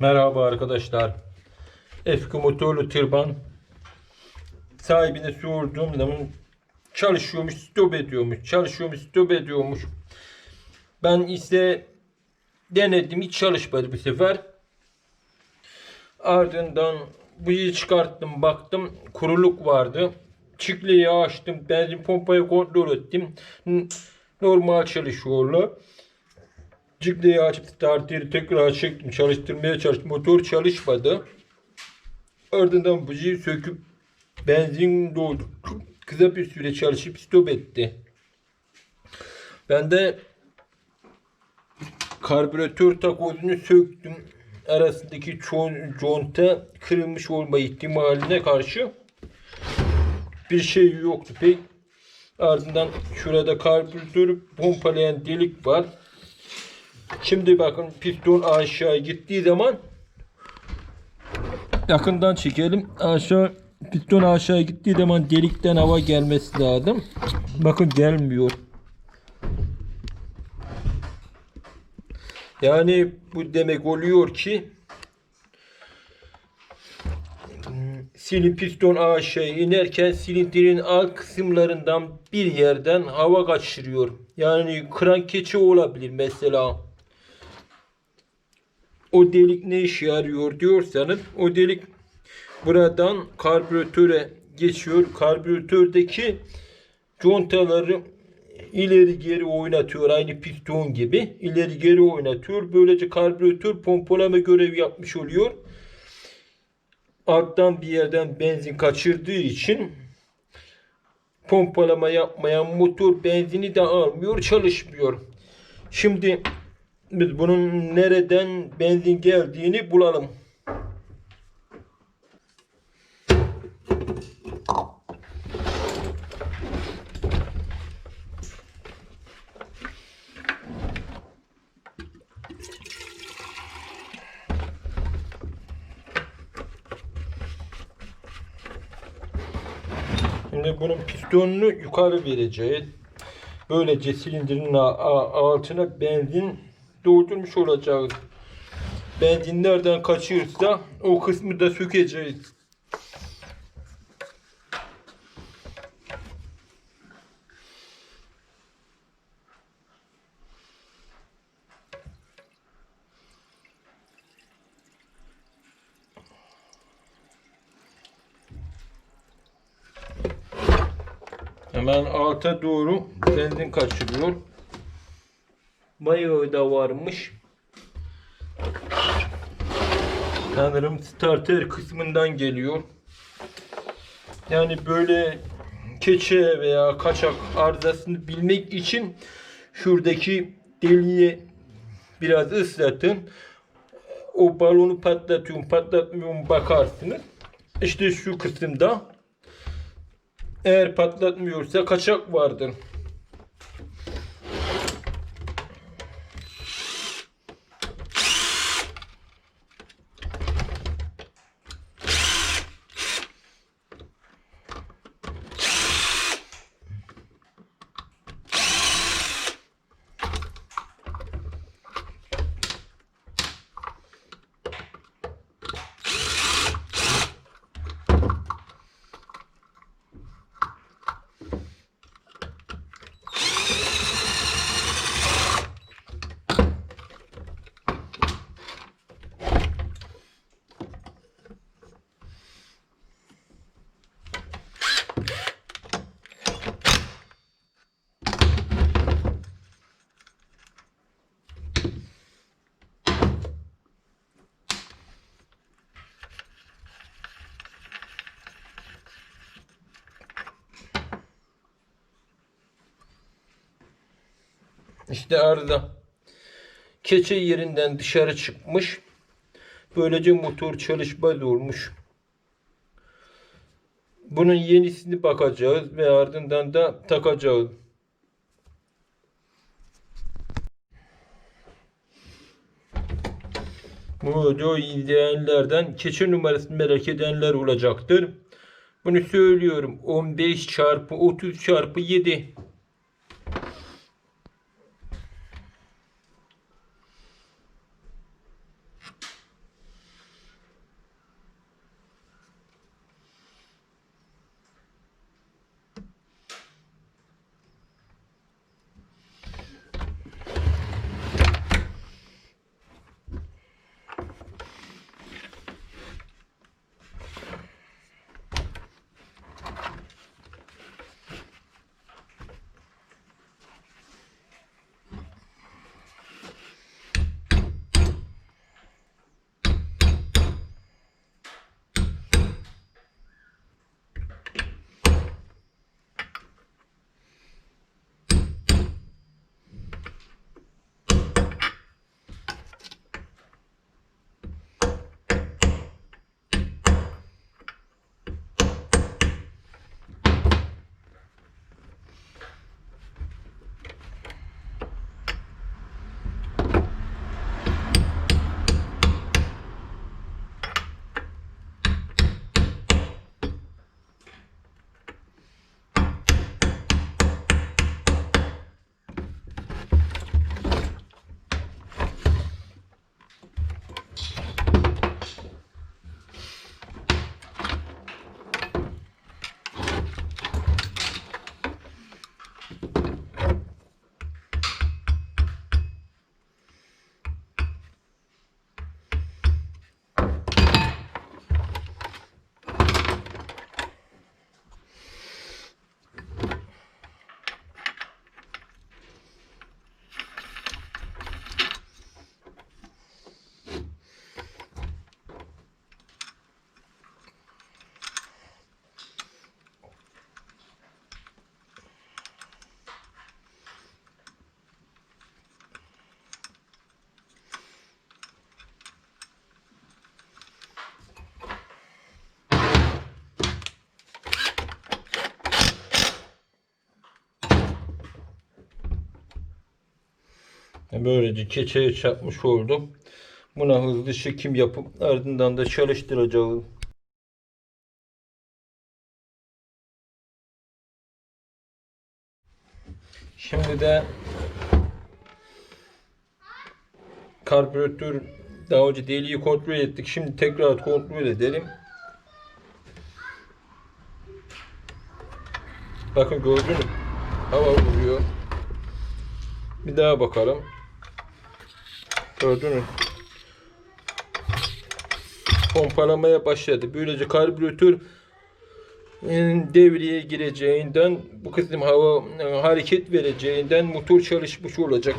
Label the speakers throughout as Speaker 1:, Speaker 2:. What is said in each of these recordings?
Speaker 1: Merhaba arkadaşlar. Eski motorlu tırban sahibine sorduğum zaman çalışıyormuş, stop ediyormuş, çalışıyormuş, stop ediyormuş. Ben ise denedim, hiç çalışmadı bu sefer. Ardından buyu çıkarttım, baktım kuruluk vardı. Çikleyi açtım, benzin pompayı kontrol ettim. Normal çalışıyorlar. Cikleyi açıp starteri tekrar çektim. Çalıştırmaya çalıştım. Motor çalışmadı. Ardından bujiyi söküp benzin doldurdum. Kısa bir süre çalışıp stop etti. Ben de karbüratör takozunu söktüm. Arasındaki conta kırılmış olma ihtimaline karşı bir şey yoktu pek. Ardından şurada karbüratörü pompalayan delik var. Şimdi bakın piston aşağı gittiği zaman yakından çekelim. Aşağı piston aşağı gittiği zaman delikten hava gelmesi lazım. Bakın gelmiyor. Yani bu demek oluyor ki silin piston aşağı inerken silindirin alt kısımlarından bir yerden hava kaçırıyor. Yani kran keçi olabilir mesela. O delik ne işe yarıyor diyorsanız o delik buradan karbüratöre geçiyor. Karbüratördeki contaları ileri geri oynatıyor. Aynı piston gibi. ileri geri oynatıyor. Böylece karbüratör pompalama görevi yapmış oluyor. Alttan bir yerden benzin kaçırdığı için pompalama yapmayan motor benzini de almıyor, çalışmıyor. Şimdi biz bunun nereden benzin geldiğini bulalım. Şimdi bunun pistonunu yukarı vereceğiz. Böylece silindirin altına benzin doldurmuş olacağız. Benzin nereden kaçırsa o kısmı da sökeceğiz. Hemen alta doğru benzin kaçırıyor. Bayağı da varmış. Sanırım starter kısmından geliyor. Yani böyle keçe veya kaçak arızasını bilmek için şuradaki deliğe biraz ıslatın. O balonu patlatıyor mu patlatmıyor mu bakarsınız. İşte şu kısımda eğer patlatmıyorsa kaçak vardır. İşte arıza. Keçe yerinden dışarı çıkmış. Böylece motor çalışmaz olmuş. Bunun yenisini bakacağız ve ardından da takacağız. Bu videoyu izleyenlerden keçe numarasını merak edenler olacaktır. Bunu söylüyorum. 15 çarpı 30 çarpı 7. Böylece keçeye çarpmış oldum. Buna hızlı çekim yapıp ardından da çalıştıracağım. Şimdi de karbüratör daha önce deliği kontrol ettik. Şimdi tekrar kontrol edelim. Bakın gördünüz? Hava vuruyor. Bir daha bakalım. Gördünüz? Pompalamaya başladı. Böylece karbüratör e, devreye gireceğinden bu kısım hava e, hareket vereceğinden motor çalışmış olacak.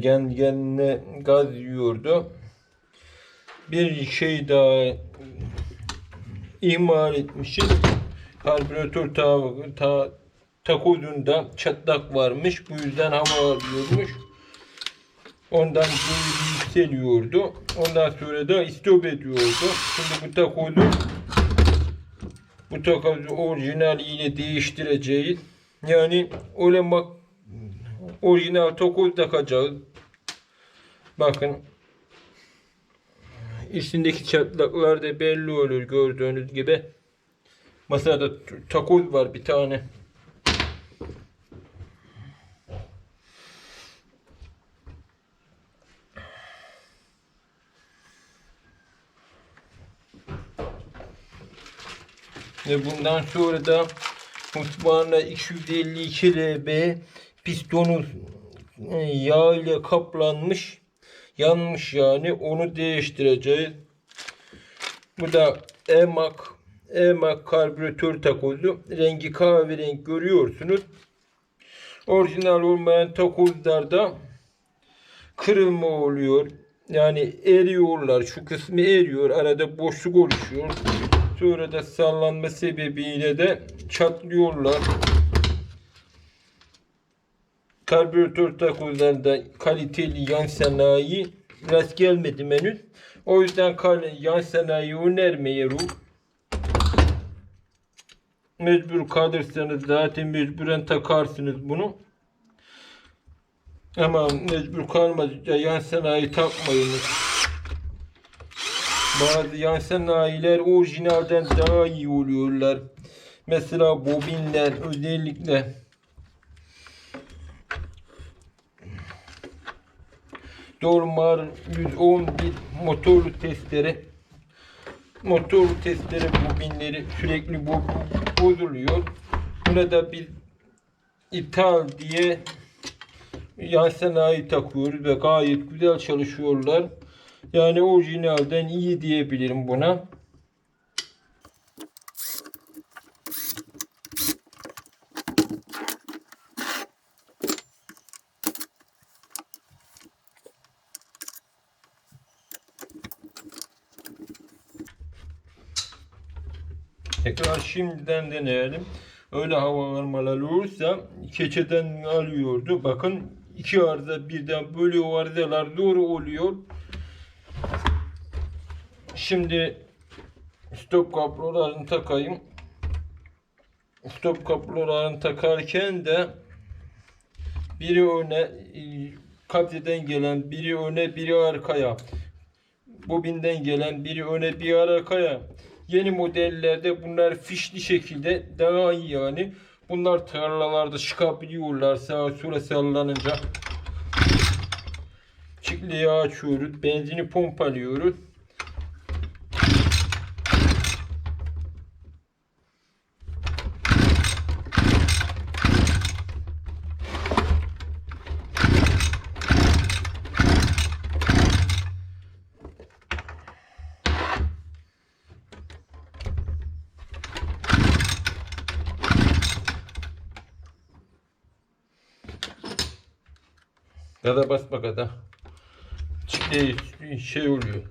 Speaker 1: Kendi kendine gaz yiyordu. Bir şey daha ihmal etmişiz. Karbüratör ta, ta, takozunda çatlak varmış. Bu yüzden hava alıyormuş. Ondan böyle yükseliyordu. Ondan sonra da istop ediyordu. Şimdi bu takozu bu takozu orijinaliyle değiştireceğiz. Yani öyle bak orijinal takoz takacağız. Bakın üstündeki çatlaklar da belli olur gördüğünüz gibi. Masada takoz var bir tane. Ve bundan sonra da mutfağına 252 lb pistonu e, yağ ile kaplanmış yanmış yani onu değiştireceğiz. Bu da emak emak karbüratör takozu rengi kahverengi görüyorsunuz. Orijinal olmayan takozlarda kırılma oluyor. Yani eriyorlar. Şu kısmı eriyor. Arada boşluk oluşuyor. Sonra da sallanma sebebiyle de çatlıyorlar. Karbüratör takozlarda kaliteli yan sanayi rast gelmedi henüz. O yüzden yan sanayi önermiyorum. Mecbur kalırsanız zaten mecburen takarsınız bunu. Ama mecbur kalmadıkça yan sanayi takmayınız. Bazı yan sanayiler orijinalden daha iyi oluyorlar. Mesela bobinler özellikle Dormar 111 motorlu testere motor testleri bobinleri sürekli bo- bozuluyor. Buna da bir ithal diye yan sanayi takıyoruz ve gayet güzel çalışıyorlar. Yani orijinalden iyi diyebilirim buna. Tekrar şimdiden deneyelim. Öyle hava almalar olursa keçeden alıyordu. Bakın iki arıza birden böyle o arızalar doğru oluyor. Şimdi stop kablolarını takayım. Stop kablolarını takarken de biri öne e, kabzeden gelen biri öne biri arkaya bobinden gelen biri öne bir arkaya yeni modellerde bunlar fişli şekilde daha iyi yani. Bunlar tarlalarda çıkabiliyorlar. Sağa sola sallanınca. Çikliği açıyoruz benzini pompalıyoruz Gaza basma gaza. Çikliği şey oluyor.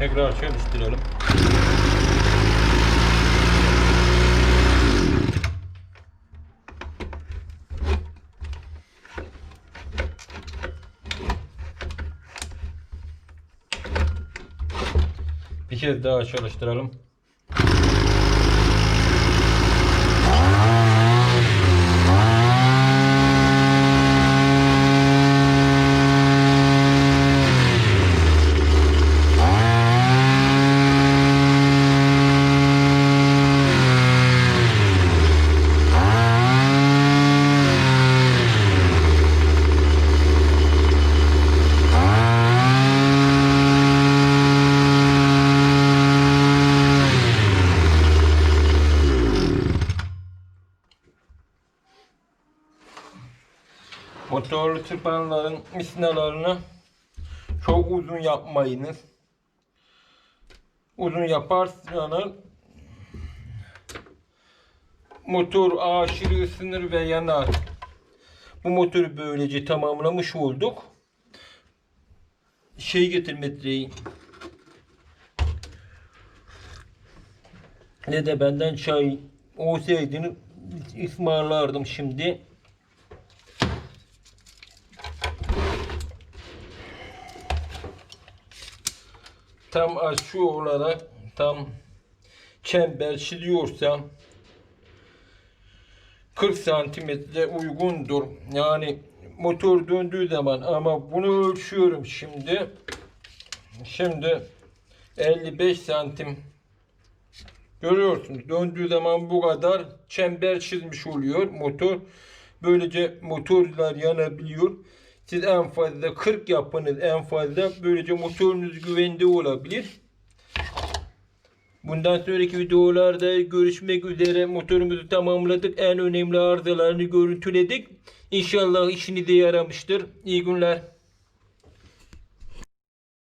Speaker 1: Tekrar çalıştıralım. Bir kez daha çalıştıralım. Motorlu tırpanların misinalarını çok uzun yapmayınız. Uzun yaparsanız motor aşırı ısınır ve yanar. Bu motoru böylece tamamlamış olduk. Şey getir metreyi. Ne de benden çay olsaydı ısmarlardım şimdi. Tam açı olarak tam çember çiziyorsam 40 santimetre uygundur. Yani motor döndüğü zaman ama bunu ölçüyorum şimdi. Şimdi 55 santim görüyorsunuz. Döndüğü zaman bu kadar çember çizmiş oluyor motor. Böylece motorlar yanabiliyor. Siz en fazla 40 yapınız en fazla. Böylece motorunuz güvende olabilir. Bundan sonraki videolarda görüşmek üzere. Motorumuzu tamamladık. En önemli arızalarını görüntüledik. İnşallah işinize yaramıştır. İyi günler.